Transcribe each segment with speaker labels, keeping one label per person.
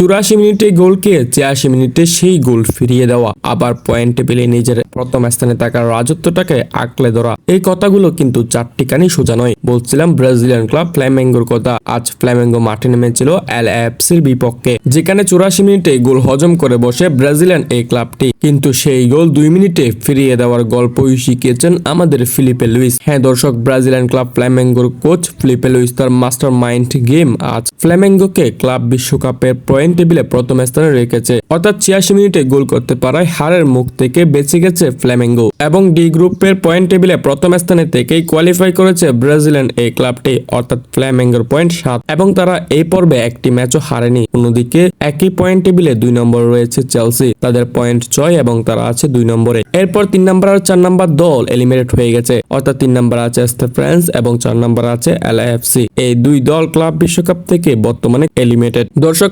Speaker 1: চুরাশি মিনিটে গোল খেয়ে ছিয়াশি মিনিটে সেই গোল ফিরিয়ে দেওয়া। আবার পয়েন্ট টেবিলে নিজের প্রথম স্থানে থাকার রাজত্বটাকে আঁকলে ধরা। এই কথাগুলো কিন্তু চারটি কানি সোজা নয়। বলছিলাম ব্রাজিলিয়ান ক্লাব ফ্ল্যামেঙ্গোর কথা। আজ ফ্ল্যামেঙ্গো মাঠে নেমেছিল এল এফসির বিপক্ষে। যেখানে চুরাশি মিনিটে গোল হজম করে বসে ব্রাজিলিয়ান এই ক্লাবটি। কিন্তু সেই গোল দুই মিনিটে ফিরিয়ে দেওয়ার গল্পই শিখিয়েছেন আমাদের ফিলিপে লুইস। হ্যাঁ দর্শক, ব্রাজিলিয়ান ক্লাব ফ্ল্যামেঙ্গোর কোচ ফিলিপে লুইস তার মাস্টার মাইন্ড গেম আজ। ফ্ল্যামেঙ্গোকে ক্লাব বিশ্বকাপের পয়েন্ট টেবিলে প্রথম স্থানে রেখেছে। অর্থাৎ ছিয়াশি মিনিটে গোল করতে পারায় হারের মুখ থেকে বেঁচে গেছে ফ্ল্যামেঙ্গো এবং ডি গ্রুপের পয়েন্ট টেবিলে প্রথম স্থানে থেকেই কোয়ালিফাই করেছে ব্রাজিলিয়ান এই ক্লাবটি, অর্থাৎ ফ্ল্যামেঙ্গোর পয়েন্ট সাত। এবং তারা এই পর্বে একটি ম্যাচও হারেনি। অন্যদিকে একই পয়েন্ট টেবিলে দুই নম্বর রয়েছে চেলসি। তাদের পয়েন্ট ছয় এবং তারা আছে দুই নম্বরে। এরপর তিন নম্বর আর চার নম্বর দল এলিমিনেট হয়ে গেছে। অর্থাৎ তিন নম্বর আছে ফ্রান্স এবং চার নম্বর আছে এলআইএফসি এই দুই দল ক্লাব বিশ্বকাপ থেকে বর্তমানে এলিমিনেটেড। দর্শক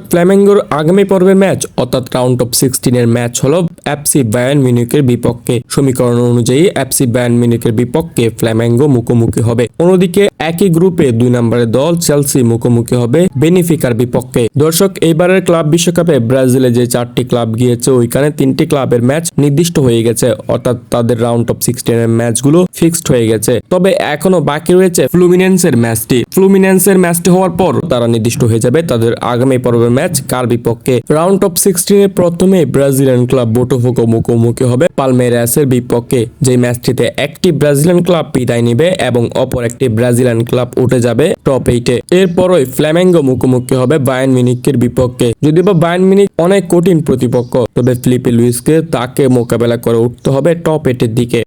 Speaker 1: ফ্ল্যামেঙ্গোর আগামী পর্বের ম্যাচ, অর্থাৎ রাউন্ড অফ সিক্সটিন এর ম্যাচ হলো এফসি বায়ান মিউনিকের বিপক্ষে। সমীকরণ অনুযায়ী এফসি বায়ান মিউনিকের বিপক্ষে ফ্ল্যামেঙ্গো মুখোমুখি হবে। অন্যদিকে একই গ্রুপে দুই নম্বরের দল চেলসি মুখোমুখি হবে বেনিফিকার বিপক্ষে। দর্শক, এইবারের ক্লাব বিশ্বকাপে ব্রাজিলে যে চারটি ক্লাব গিয়েছে, ওইখানে তিনটি ক্লাবের ম্যাচ নির্দিষ্ট হয়ে গেছে, অর্থাৎ তাদের রাউন্ড অফ সিক্সটিন এর ম্যাচগুলো ফিক্সড হয়ে গেছে। তবে এখনও বাকি রয়েছে ফ্লুমিনেন্সের ম্যাচটি। ফ্লুমিনেন্সের ম্যাচটি হওয়ার পর তারা নির্দিষ্ট হয়ে যাবে তাদের আগামী পর্বের ম্যাচ কার বিপক্ষে? রাউন্ড অফ সিক্সটিন এর প্রথমে ব্রাজিলিয়ান ক্লাব বোটোফোকো মুখোমুখি হবে পালমেরাসের বিপক্ষে। যে ম্যাচটিতে একটি ব্রাজিলিয়ান ক্লাব বিদায় নিবে এবং অপর একটি ব্রাজিলিয়ান ক্লাব উঠে যাবে টপ এইটে এরপরই ফ্ল্যামেঙ্গো মুখোমুখি হবে বায়ান মিনিকের বিপক্ষে। যদিও বা বায়ান মিনিক অনেক কঠিন প্রতিপক্ষ, তবে ফিলিপে লুইসকে তাকে মোকাবেলা করে উঠতে হবে টপ এইটের দিকে।